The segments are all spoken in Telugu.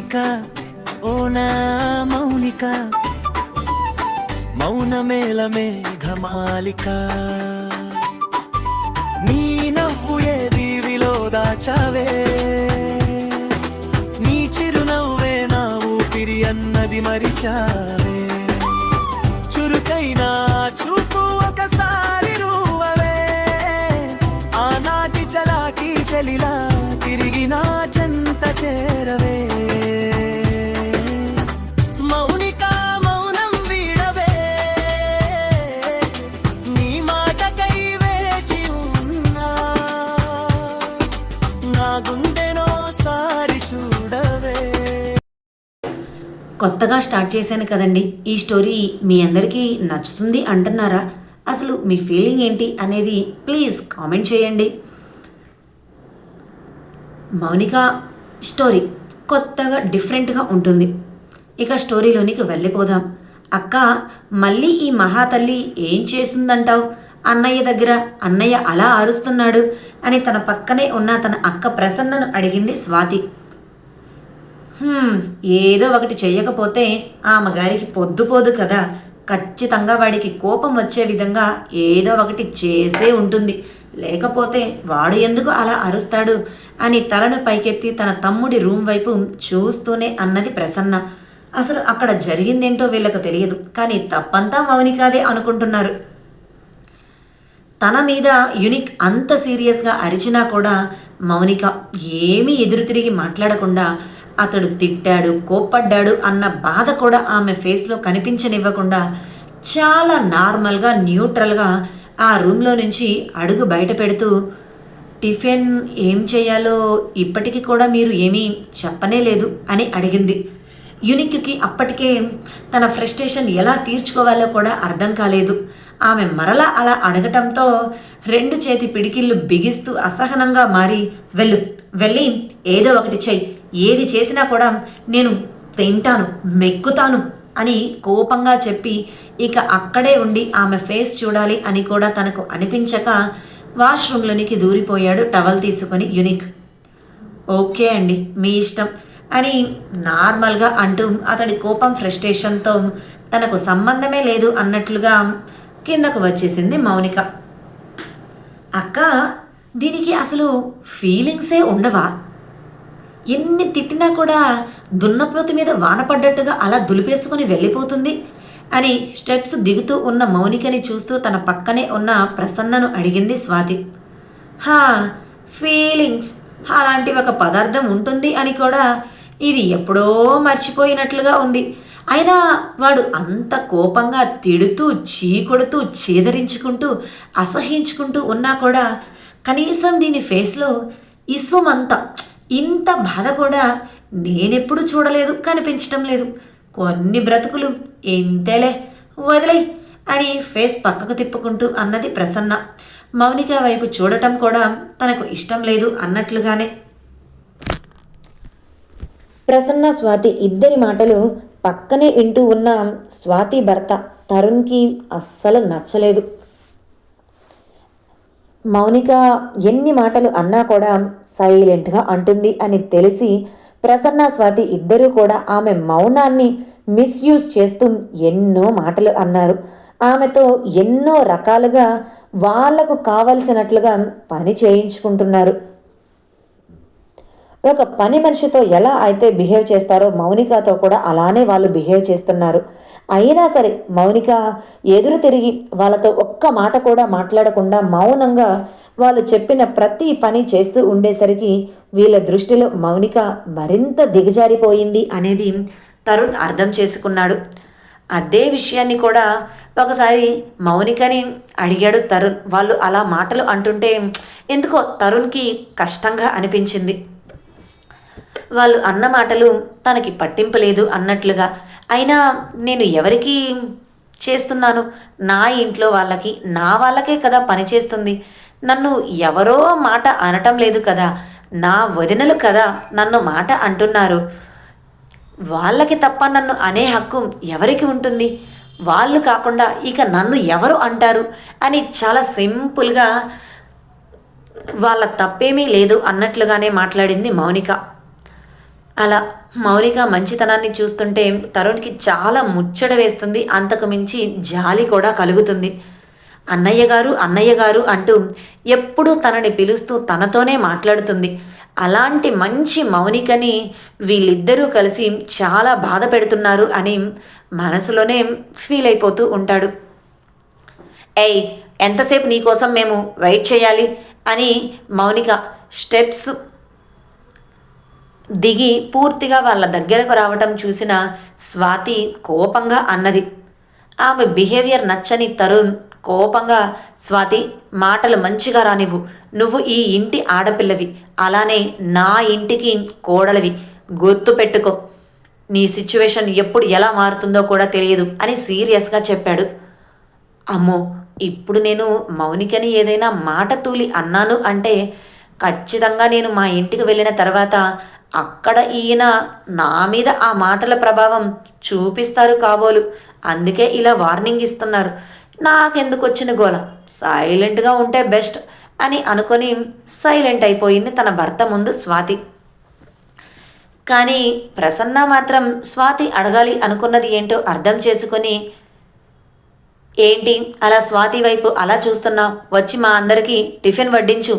మౌనిక ఓ నా మౌనిక. మౌనమేల మేఘమాలిక నీ నవ్వు ఏ దీవిలో దాచావే? నీ చిరునవ్వే నా ఊపిరి అన్నది మరిచావే? చురుకైనా చూపు ఒకసారి రూవవే. ఆనాటి చలాకి చలిలా కొత్తగా స్టార్ట్ చేశాను కదండి. ఈ స్టోరీ మీ అందరికీ నచ్చుతుంది అంటున్నారా? అసలు మీ ఫీలింగ్ ఏంటి అనేది ప్లీజ్ కామెంట్ చేయండి. మౌనిక స్టోరీ కొత్తగా డిఫరెంట్గా ఉంటుంది. ఇక స్టోరీలోనికి వెళ్ళిపోదాం. అక్క మళ్ళీ ఈ మహాతల్లి ఏం చేసిందంటావు అన్నయ్య దగ్గర అన్నయ్య అలా అరుస్తున్నాడు అని తన పక్కనే ఉన్న తన అక్క ప్రసన్నను అడిగింది స్వాతి. ఏదో ఒకటి చేయకపోతే ఆమె గారికి పొద్దుపోదు కదా. ఖచ్చితంగా వాడికి కోపం వచ్చే విధంగా ఏదో ఒకటి చేసే ఉంటుంది. లేకపోతే వాడు ఎందుకు అలా అరుస్తాడు అని తలను పైకెత్తి తన తమ్ముడి రూమ్ వైపు చూస్తూనే అన్నది ప్రసన్న. అసలు అక్కడ జరిగిందేంటో వీళ్ళకు తెలియదు. కానీ తప్పంతా మౌనికాదే అనుకుంటున్నారు. తన మీద యునిక్ అంత సీరియస్గా అరిచినా కూడా మౌనిక ఏమీ ఎదురు తిరిగి మాట్లాడకుండా అతడు తిట్టాడు కోప్పడ్డాడు అన్న బాధ కూడా ఆమె ఫేస్లో కనిపించనివ్వకుండా చాలా నార్మల్గా న్యూట్రల్గా ఆ రూమ్లో నుంచి అడుగు బయట పెడుతూ టిఫిన్ ఏం చేయాలో ఇప్పటికీ కూడా మీరు ఏమీ చెప్పనే లేదు అని అడిగింది. యునిక్కి అప్పటికే తన ఫ్రస్ట్రేషన్ ఎలా తీర్చుకోవాలో కూడా అర్థం కాలేదు. ఆమె మరలా అలా అడగటంతో రెండు చేతి పిడికిళ్ళు బిగిస్తూ అసహనంగా మారి వెళ్ళు వెళ్ళి ఏదో ఒకటి చెయ్యి ఏది చేసినా కూడా నేను తింటాను మెక్కుతాను అని కోపంగా చెప్పి ఇక అక్కడే ఉండి ఆమె ఫేస్ చూడాలి అని కూడా తనకు అనిపించక వాష్రూమ్లోనికి దూరిపోయాడు టవల్ తీసుకొని యునిక్. ఓకే అండి మీ ఇష్టం అని నార్మల్గా అంటూ అతడి కోపం ఫ్రస్ట్రేషన్తో తనకు సంబంధమే లేదు అన్నట్లుగా కిందకు వచ్చేసింది మౌనిక. అక్క దీనికి అసలు ఫీలింగ్సే ఉండవా? ఎన్ని తిట్టినా కూడా దున్నపోతు మీద వాన పడ్డట్టుగా అలా దులిపేసుకుని వెళ్ళిపోతుంది అని స్టెప్స్ దిగుతూ ఉన్న మౌనికని చూస్తూ తన పక్కనే ఉన్న ప్రసన్నను అడిగింది స్వాతి. హా ఫీలింగ్స్. అలాంటి ఒక పదార్థం ఉంటుంది అని కూడా ఇది ఎప్పుడో మర్చిపోయినట్లుగా ఉంది. అయినా వాడు అంత కోపంగా తిడుతూ చీకొడుతూ చీదరించుకుంటూ అసహించుకుంటూ ఉన్నా కూడా కనీసం దీని ఫేస్లో ఇసుమంతా ఇంత బాధ కూడా నేనెప్పుడు చూడలేదు కనిపించటం లేదు. కొన్ని బ్రతుకులు ఇంతేలే వదిలే అని ఫేస్ పక్కకు తిప్పుకుంటూ అన్నది ప్రసన్న. మౌనిక వైపు చూడటం కూడా తనకు ఇష్టం లేదు అన్నట్లుగానే. ప్రసన్న స్వాతి ఇద్దరి మాటలు పక్కనే వింటూ ఉన్న స్వాతి భర్త తరుణ్కి అస్సలు నచ్చలేదు. మౌనిక ఎన్ని మాటలు అన్నా కూడా సైలెంట్గా అంటుంది అని తెలిసి ప్రసన్న స్వాతి ఇద్దరూ కూడా ఆమె మౌనాన్ని మిస్యూజ్ చేస్తూ ఎన్నో మాటలు అన్నారు. ఆమెతో ఎన్నో రకాలుగా వాళ్ళకు కావలసినట్లుగా పని చేయించుకుంటున్నారు. ఒక పని మనిషితో ఎలా అయితే బిహేవ్ చేస్తారో మౌనికతో కూడా అలానే వాళ్ళు బిహేవ్ చేస్తున్నారు. అయినా సరే మౌనిక ఎదురు తిరిగి వాళ్ళతో ఒక్క మాట కూడా మాట్లాడకుండా మౌనంగా వాళ్ళు చెప్పిన ప్రతి పని చేస్తూ ఉండేసరికి వీళ్ళ దృష్టిలో మౌనిక మరింత దిగజారిపోయింది అనేది తరుణ్ అర్థం చేసుకున్నాడు. అదే విషయాన్ని కూడా ఒకసారి మౌనికని అడిగాడు తరుణ్. వాళ్ళు అలా మాటలు అంటుంటే ఎందుకో తరుణ్కి కష్టంగా అనిపించింది. వాళ్ళు అన్న మాటలు తనకి పట్టింపు లేదు అన్నట్లుగా. అయినా నేను ఎవరికి చేస్తున్నాను? నా ఇంట్లో వాళ్ళకి నా వాళ్ళకే కదా పని చేస్తుంది. నన్ను ఎవరో మాట అనటం లేదు కదా. నా వదినలు కదా నన్ను మాట అంటున్నారు. వాళ్ళకి తప్ప నన్ను అనే హక్కు ఎవరికి ఉంటుంది? వాళ్ళు కాకుండా ఇక నన్ను ఎవరు అంటారు? అని చాలా సింపుల్గా వాళ్ళ తప్పేమీ లేదు అన్నట్లుగానే మాట్లాడింది మౌనిక. అలా మౌనిక మంచితనాన్ని చూస్తుంటే తరుణ్కి చాలా ముచ్చట వేస్తుంది. అంతకు మించి జాలి కూడా కలుగుతుంది. అన్నయ్య గారు అన్నయ్య గారు అంటూ ఎప్పుడూ తనని పిలుస్తూ తనతోనే మాట్లాడుతుంది. అలాంటి మంచి మౌనికని వీళ్ళిద్దరూ కలిసి చాలా బాధ పెడుతున్నారు అని మనసులోనే ఫీల్ అయిపోతూ ఉంటాడు. ఏయ్ ఎంతసేపు నీకోసం మేము వెయిట్ చేయాలి? అని మౌనిక స్టెప్స్ దిగి పూర్తిగా వాళ్ళ దగ్గరకు రావటం చూసిన స్వాతి కోపంగా అన్నది. ఆమె బిహేవియర్ నచ్చని తరుణ్ కోపంగా స్వాతి మాటలు మంచిగా రానివ్వు. నువ్వు ఈ ఇంటి ఆడపిల్లవి. అలానే నా ఇంటికి కోడలివి. గుర్తు పెట్టుకో. నీ సిచ్యువేషన్ ఎప్పుడు ఎలా మారుతుందో కూడా తెలియదు అని సీరియస్గా చెప్పాడు. అమ్మో ఇప్పుడు నేను మౌనికని ఏదైనా మాట తూలి అన్నాను అంటే ఖచ్చితంగా నేను మా ఇంటికి వెళ్ళిన తర్వాత అక్కడ ఈయన నా మీద ఆ మాటల ప్రభావం చూపిస్తారు కాబోలు. అందుకే ఇలా వార్నింగ్ ఇస్తున్నారు. నాకెందుకు వచ్చిన గోల? సైలెంట్గా ఉంటే బెస్ట్ అని అనుకొని సైలెంట్ అయిపోయింది తన భర్త ముందు స్వాతి. కానీ ప్రసన్న మాత్రం స్వాతి అడగాలి అనుకున్నది ఏంటో అర్థం చేసుకొని ఏంటి? అలా స్వాతి వైపు అలా చూస్తున్నావు? వచ్చి మా అందరికీ టిఫిన్ వడ్డించు.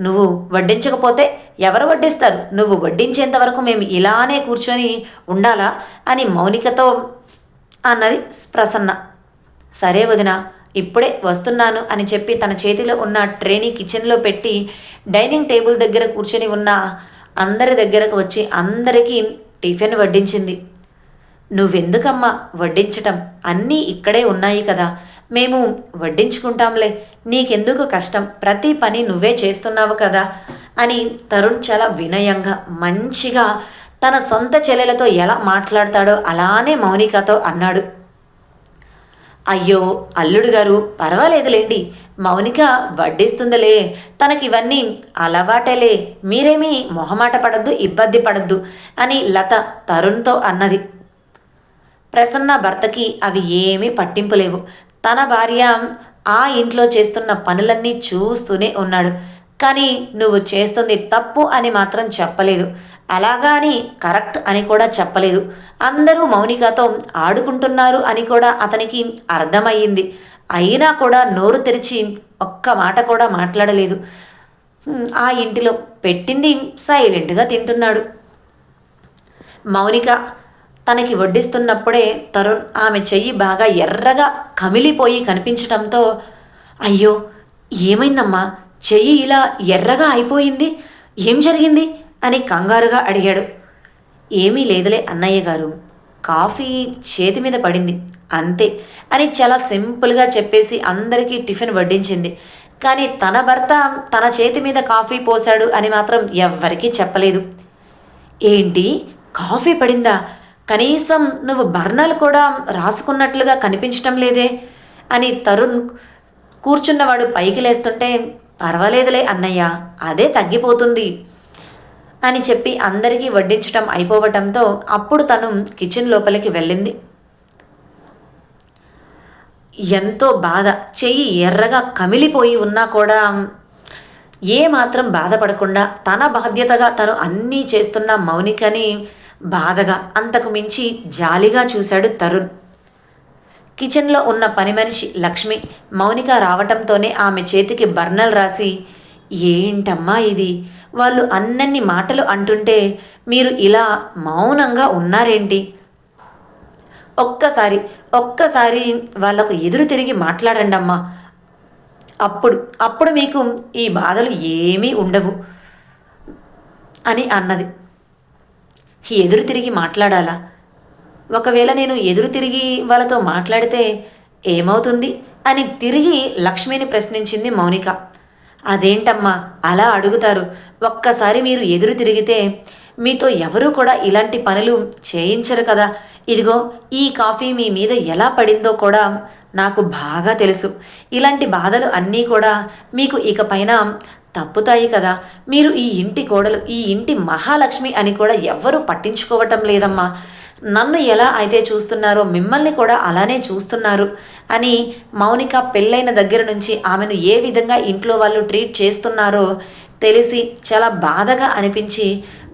నువ్వు వడ్డించకపోతే ఎవరు వడ్డిస్తారు? నువ్వు వడ్డించేంత వరకు మేము ఇలానే కూర్చొని ఉండాలా? అని మౌనికతో అన్నది ప్రసన్న. సరే వదిన ఇప్పుడే వస్తున్నాను అని చెప్పి తన చేతిలో ఉన్న ట్రేని కిచెన్లో పెట్టి డైనింగ్ టేబుల్ దగ్గర కూర్చొని ఉన్న అందరి దగ్గరకు వచ్చి అందరికీ టిఫిన్ వడ్డించింది. నువ్వెందుకమ్మా? వడ్డించటం అన్నీ ఇక్కడే ఉన్నాయి కదా. మేము వడ్డించుకుంటాంలే. నీకెందుకు కష్టం? ప్రతి పని నువ్వే చేస్తున్నావు కదా? అని తరుణ్ చాలా వినయంగా మంచిగా తన సొంత చెల్లెలతో ఎలా మాట్లాడతాడో అలానే మౌనికతో అన్నాడు. అయ్యో అల్లుడు గారు పర్వాలేదులేండి. మౌనిక వడ్డిస్తుందిలే. తనకివన్నీ అలవాటేలే. మీరేమీ మొహమాట పడద్దు ఇబ్బంది పడద్దు అని లత తరుణ్తో అన్నది. ప్రసన్న భర్తకి అవి ఏమీ పట్టింపు లేవు. తన భార్య ఆ ఇంట్లో చేస్తున్న పనులన్నీ చూస్తూనే ఉన్నాడు. కానీ నువ్వు చేస్తుంది తప్పు అని మాత్రం చెప్పలేదు. అలాగా అని కరెక్ట్ అని కూడా చెప్పలేదు. అందరూ మౌనికతో ఆడుకుంటున్నారు అని కూడా అతనికి అర్థమయ్యింది. అయినా కూడా నోరు తెరిచి ఒక్క మాట కూడా మాట్లాడలేదు. ఆ ఇంటిలో పెట్టింది సైలెంట్గా తింటున్నాడు. మౌనిక తనకి వడ్డిస్తున్నప్పుడే తరుణ్ ఆమె చెయ్యి బాగా ఎర్రగా కమిలిపోయి కనిపించటంతో అయ్యో ఏమైందమ్మా? చెయ్యి ఇలా ఎర్రగా అయిపోయింది? ఏం జరిగింది? అని కంగారుగా అడిగాడు. ఏమీ లేదులే అన్నయ్య గారు కాఫీ చేతి మీద పడింది అంతే అని చాలా సింపుల్గా చెప్పేసి అందరికీ టిఫిన్ వడ్డించింది. కానీ తన భర్త తన చేతి మీద కాఫీ పోశాడు అని మాత్రం ఎవ్వరికీ చెప్పలేదు. ఏంటి? కాఫీ పడిందా? కనీసం నువ్వు బర్ణాలు కూడా రాసుకున్నట్లుగా కనిపించటం లేదే? అని తరుణ్ కూర్చున్నవాడు పైకి లేస్తుంటే పర్వాలేదులే అన్నయ్య అదే తగ్గిపోతుంది అని చెప్పి అందరికీ వడ్డించటం అయిపోవటంతో అప్పుడు తను కిచెన్ లోపలికి వెళ్ళింది. ఎంతో బాధ చెయ్యి ఎర్రగా కమిలిపోయి ఉన్నా కూడా ఏ మాత్రం బాధపడకుండా తన బాధ్యతగా తను అన్నీ చేస్తున్న మౌనికని బాధగా అంతకు మించి జాలిగా చూశాడు తరుణ్. కిచెన్లో ఉన్న పని మనిషి లక్ష్మి మౌనిక రావటంతోనే ఆమె చేతికి బర్నల్ రాసి ఏంటమ్మా ఇది? వాళ్ళు అన్నన్ని మాటలు అంటుంటే మీరు ఇలా మౌనంగా ఉన్నారేంటి? ఒక్కసారి ఒక్కసారి వాళ్ళకు ఎదురు తిరిగి మాట్లాడండి అమ్మా అప్పుడు అప్పుడు మీకు ఈ బాధలు ఏమీ ఉండవు అని అన్నది. ఎదురు తిరిగి మాట్లాడాలా? ఒకవేళ నేను ఎదురు తిరిగి వాళ్ళతో మాట్లాడితే ఏమవుతుంది అని తిరిగి లక్ష్మిని ప్రశ్నించింది మౌనిక. అదేంటమ్మా అలా అడుగుతారు? ఒక్కసారి మీరు ఎదురు తిరిగితే మీతో ఎవరూ కూడా ఇలాంటి పనులు చేయించరు కదా. ఇదిగో ఈ కాఫీ మీ మీద ఎలా పడిందో కూడా నాకు బాగా తెలుసు. ఇలాంటి బాధలు అన్నీ కూడా మీకు ఇకపైన తప్పుతాయి కదా. మీరు ఈ ఇంటి గోడలు ఈ ఇంటి మహాలక్ష్మి అని కూడా ఎవ్వరూ పట్టించుకోవటం లేదమ్మా. నన్ను ఎలా అయితే చూస్తున్నారో మిమ్మల్ని కూడా అలానే చూస్తున్నారు అని మౌనిక పెళ్ళైన దగ్గర నుంచి ఆమెను ఏ విధంగా ఇంట్లో వాళ్ళు ట్రీట్ చేస్తున్నారో తెలిసి చాలా బాధగా అనిపించి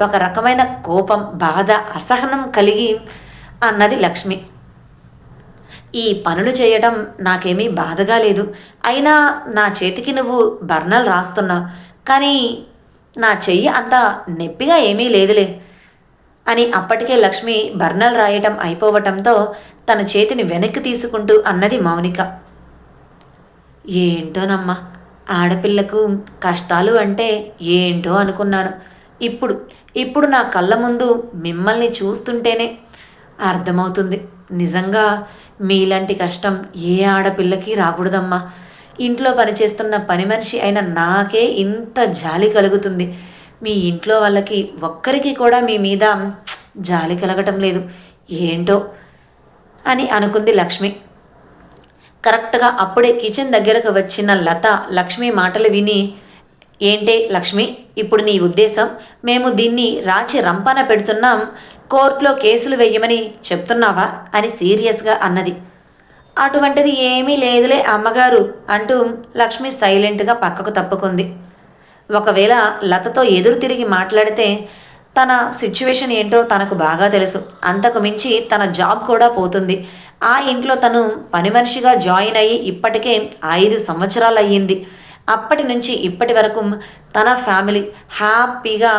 ఒక రకమైన కోపం బాధ అసహనం కలిగి అన్నది లక్ష్మి. ఈ పనులు చేయటం నాకేమీ బాధగా లేదు. అయినా నా చేతికి నువ్వు బర్ణలు రాస్తున్నావు కానీ నా చెయ్యి అంత నొప్పిగా ఏమీ లేదులే అని అప్పటికే లక్ష్మి బర్ణలు రాయటం అయిపోవటంతో తన చేతిని వెనక్కి తీసుకుంటూ అన్నది మౌనిక. ఏంటోనమ్మా ఆడపిల్లకు కష్టాలు అంటే ఏంటో అనుకున్నాను. ఇప్పుడు ఇప్పుడు నా కళ్ళ ముందు మిమ్మల్ని చూస్తుంటేనే అర్థమవుతుంది. నిజంగా మీలాంటి కష్టం ఏ ఆడపిల్లకి రాకూడదమ్మా. ఇంట్లో పనిచేస్తున్న పని మనిషి అయిన నాకే ఇంత జాలి కలుగుతుంది. మీ ఇంట్లో వాళ్ళకి ఒక్కరికి కూడా మీ మీద జాలి కలగటం లేదు. ఏంటో అని అనుకుంది లక్ష్మి. కరెక్ట్గా అప్పుడే కిచెన్ దగ్గరకు వచ్చిన లత లక్ష్మి మాటలు విని ఏంటే లక్ష్మి ఇప్పుడు నీ ఉద్దేశం? మేము దీన్ని రాచి రంపాన పెడుతున్నాం. కోర్టులో కేసులు వెయ్యమని చెప్తున్నావా అని సీరియస్గా అన్నది. అటువంటిది ఏమీ లేదులే అమ్మగారు అంటూ లక్ష్మి సైలెంట్గా పక్కకు తప్పుకుంది. ఒకవేళ లతతో ఎదురు తిరిగి మాట్లాడితే తన సిచ్యువేషన్ ఏంటో తనకు బాగా తెలుసు. అంతకు మించి తన జాబ్ కూడా పోతుంది. ఆ ఇంట్లో తను పని మనిషిగా జాయిన్ అయ్యి ఇప్పటికే ఐదు సంవత్సరాలు అయ్యింది. అప్పటి నుంచి ఇప్పటి వరకు తన ఫ్యామిలీ హ్యాపీగా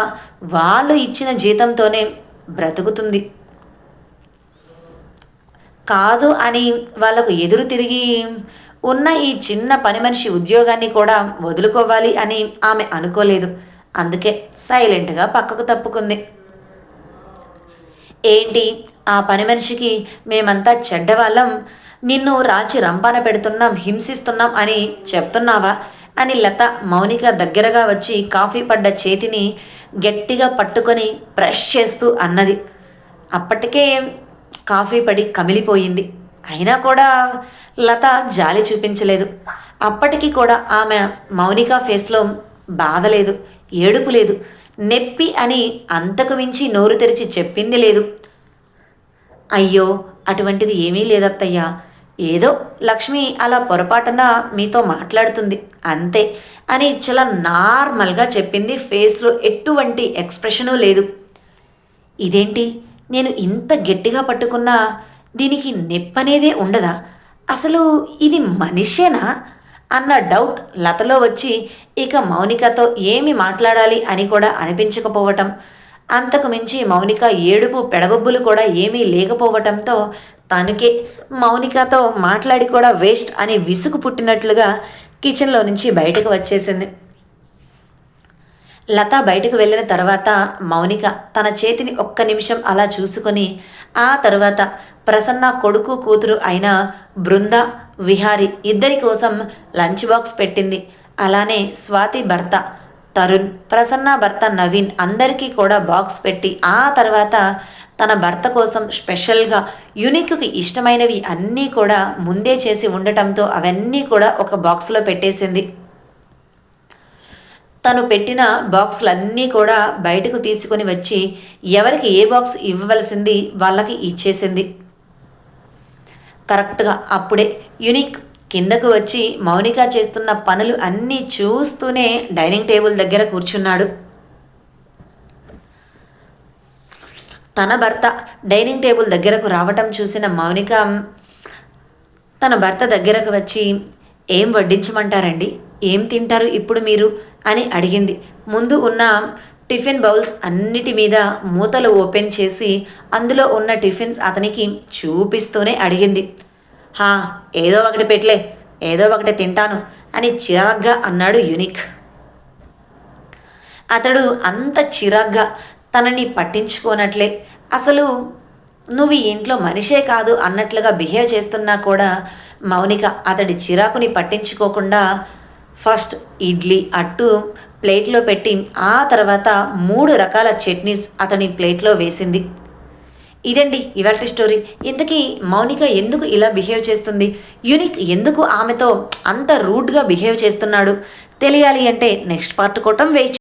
వాళ్ళు ఇచ్చిన జీతంతోనే బ్రతుకుతుంది. కాదు అని వాళ్ళకు ఎదురు తిరిగి ఉన్న ఈ చిన్న పని మనిషి ఉద్యోగాన్ని కూడా వదులుకోవాలి అని ఆమె అనుకోలేదు. అందుకే సైలెంట్గా పక్కకు తప్పుకుంది. ఏంటి? ఆ పని మనిషికి మేమంతా చెడ్డవాళ్ళం. నిన్ను రాచి రంపాన పెడుతున్నాం హింసిస్తున్నాం అని చెప్తున్నావా? అని లత మౌనిక దగ్గరగా వచ్చి కాఫీ పడ్డ చేతిని గట్టిగా పట్టుకొని ప్రెష్ చేస్తూ అన్నది. అప్పటికే కాఫీ పడి కమిలిపోయింది. అయినా కూడా లత జాలి చూపించలేదు. అప్పటికి కూడా ఆమె మౌనిక ఫేస్లో బాధ లేదు ఏడుపు లేదు నెప్పి అని అంతకు మించి నోరు తెరిచి చెప్పింది లేదు. అయ్యో అటువంటిది ఏమీ లేదత్తయ్యా. ఏదో లక్ష్మి అలా పొరపాటున మీతో మాట్లాడుతుంది అంతే. అని చాలా నార్మల్గా చెప్పింది ఫేస్లో ఎటువంటి ఎక్స్ప్రెషను లేదు. ఇదేంటి? నేను ఇంత గట్టిగా పట్టుకున్నా దీనికి నెప్పనేదే ఉండదా? అసలు ఇది మనిషేనా? అన్న డౌట్ లతలో వచ్చి ఇక మౌనికతో ఏమి మాట్లాడాలి అని కూడా అనిపించకపోవటం అంతకు మించి మౌనిక ఏడుపు పెడబొబ్బులు కూడా ఏమీ లేకపోవటంతో తనకే. మౌనికతో మాట్లాడి కూడా వేస్ట్ అని విసుగు పుట్టినట్లుగా కిచెన్లో నుంచి బయటకు వచ్చేసింది. లత బయటకు వెళ్ళిన తర్వాత మౌనిక తన చేతిని ఒక్క నిమిషం అలా చూసుకొని ఆ తర్వాత ప్రసన్న కొడుకు కూతురు అయిన బృంద విహారి ఇద్దరి కోసం లంచ్ బాక్స్ పెట్టింది. అలానే స్వాతి భర్త తరుణ్ ప్రసన్న భర్త నవీన్ అందరికీ కూడా బాక్స్ పెట్టి ఆ తర్వాత తన భర్త కోసం స్పెషల్గా యునిక్కి ఇష్టమైనవి అన్నీ కూడా ముందే చేసి ఉండటంతో అవన్నీ కూడా ఒక బాక్స్లో పెట్టేసింది. తను పెట్టిన బాక్సులన్నీ కూడా బయటకు తీసుకొని వచ్చి ఎవరికి ఏ బాక్స్ ఇవ్వవలసింది వాళ్ళకి ఇచ్చేసింది. కరెక్ట్గా అప్పుడే యునిక్ కిందకు వచ్చి మౌనిక చేస్తున్న పనులు అన్నీ చూస్తూనే డైనింగ్ టేబుల్ దగ్గర కూర్చున్నాడు. తన భర్త డైనింగ్ టేబుల్ దగ్గరకు రావటం చూసిన మౌనిక తన భర్త దగ్గరకు వచ్చి ఏం వడ్డించమంటారండి? ఏం తింటారు ఇప్పుడు మీరు? అని అడిగింది. ముందు ఉన్న టిఫిన్ బౌల్స్ అన్నిటి మీద మూతలు ఓపెన్ చేసి అందులో ఉన్న టిఫిన్స్ అతనికి చూపిస్తూనే అడిగింది. హా ఏదో ఒకటి పెట్లే ఏదో ఒకటి తింటాను అని చిరాగ్గా అన్నాడు యునిక్. అతడు అంత చిరాగ్గా తనని పట్టించుకోనట్లే. అసలు నువ్వు ఈ ఇంట్లో మనిషే కాదు అన్నట్లుగా బిహేవ్ చేస్తున్నా కూడా మౌనిక అతడి చిరాకుని పట్టించుకోకుండా ఫస్ట్ ఇడ్లీ అట్టు ప్లేట్లో పెట్టి ఆ తర్వాత మూడు రకాల చట్నీస్ అతని ప్లేట్లో వేసింది. ఇదండి ఇవాళ స్టోరీ. ఇంతకీ మౌనిక ఎందుకు ఇలా బిహేవ్ చేస్తుంది? యూనిక్ ఎందుకు ఆమెతో అంత రూడ్గా బిహేవ్ చేస్తున్నాడు? తెలియాలి అంటే నెక్స్ట్ పార్ట్ కోటం వేచి